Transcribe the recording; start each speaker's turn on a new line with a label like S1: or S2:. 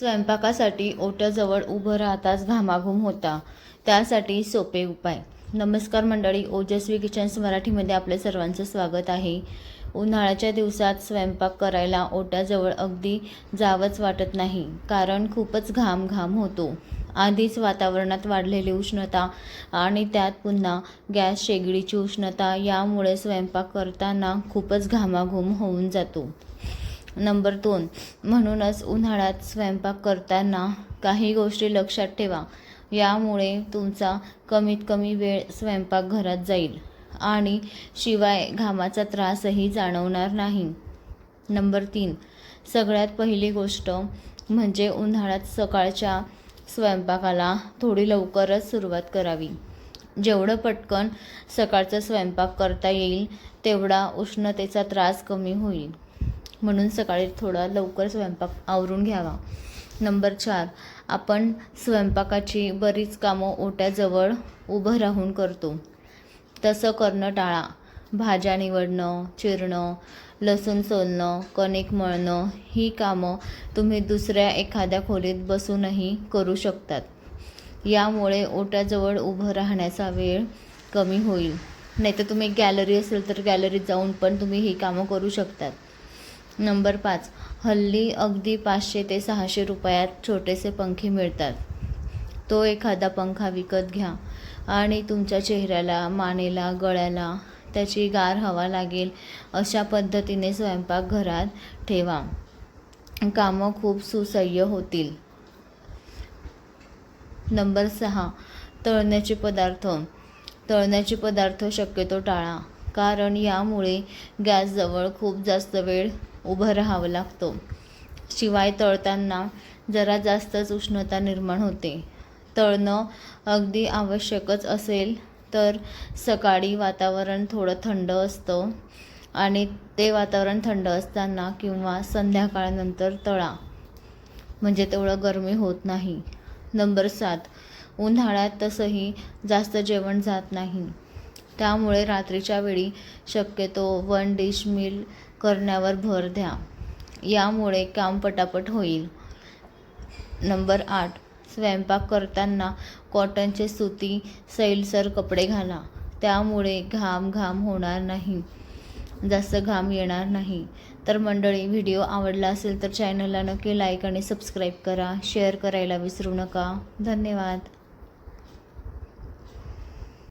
S1: स्वयंपाकासाठी ओट्याजवळ उभं राहताच घामाघूम होता. त्यासाठी सोपे उपाय. नमस्कार मंडळी ओजस्वी किचन्स मराठीमध्ये आपले सर्वांचं स्वागत आहे. उन्हाळ्याच्या दिवसात स्वयंपाक करायला ओट्याजवळ अगदी जावंच वाटत नाही कारण खूपच घाम घाम होतो. आधीच वातावरणात वाढलेली उष्णता आणि त्यात पुन्हा गॅस शेगडीची उष्णता यामुळे स्वयंपाक करताना खूपच घामाघूम होऊन जातो. नंबर दोन. म्हणूनच उन्हाळ्यात स्वयंपाक करताना काही गोष्टी लक्षात ठेवा. यामुळे तुमचा कमीत कमी वेळ स्वयंपाकघरात जाईल आणि शिवाय घामाचा त्रासही जाणवणार नाही. नंबर तीन. सगळ्यात पहिली गोष्ट म्हणजे उन्हाळ्यात सकाळच्या स्वयंपाकाला थोडी लवकरच सुरुवात करावी. जेवढं पटकन सकाळचा स्वयंपाक करता येईल तेवढा उष्णतेचा त्रास कमी होईल. म्हणून सकाळी थोडा लवकर स्वयंपाक आवरून घ्यावा. नंबर चार आपण स्वयंपाकाची बरीच कामं ओट्याजवळ उभं राहून करतो. तसं करणं टाळा. भाज्या निवडणं चिरणं लसूण सोलणं कणिक मळणं ही कामं तुम्ही दुसऱ्या एखाद्या खोलीत बसूनही करू शकतात. यामुळे ओट्याजवळ उभं राहण्याचा वेळ कमी होईल. नाहीतर तुम्ही गॅलरी असेल तर गॅलरीत जाऊन पण तुम्ही ही कामं करू शकतात. नंबर पाच. हल्ली अगदी पाचशे ते सहाशे रुपयात छोटेसे पंखे मिळतात. तो एखादा पंखा विकत घ्या आणि तुमच्या चेहऱ्याला मानेला गळ्याला त्याची गार हवा लागेल अशा पद्धतीने स्वयंपाकघरात ठेवा. कामं खूप सुसह्य होतील. नंबर सहा. तळण्याचे पदार्थ. तळण्याचे पदार्थ शक्यतो टाळा कारण यामुळे गॅसजवळ खूप जास्त वेळ उभं राहावं लागतं. शिवाय तळताना जरा जास्तच उष्णता निर्माण होते. तळणं अगदी आवश्यकच असेल तर सकाळी वातावरण थोडं थंड असतं आणि ते वातावरण थंड असताना किंवा संध्याकाळनंतर तळा. म्हणजे तेवढं गरमी होत नाही. नंबर सात उन्हाळ्यात तसंही जास्त जेवण जात नाही. त्यामुळे रात्रीच्या वेळी शक्यतो वन डिश मील करण्यावर भर द्या. यामुळे काम पटापट होईल. नंबर आठ स्वयंपाक करताना कॉटनचे सुती सैलसर कपडे घाला. त्यामुळे घाम घाम होणार नाही. जास्त घाम येणार नाही. तर मंडळी व्हिडिओ आवडला असेल तर चॅनलला नक्की लाईक आणि सबस्क्राईब करा. शेअर करायला विसरू नका. धन्यवाद.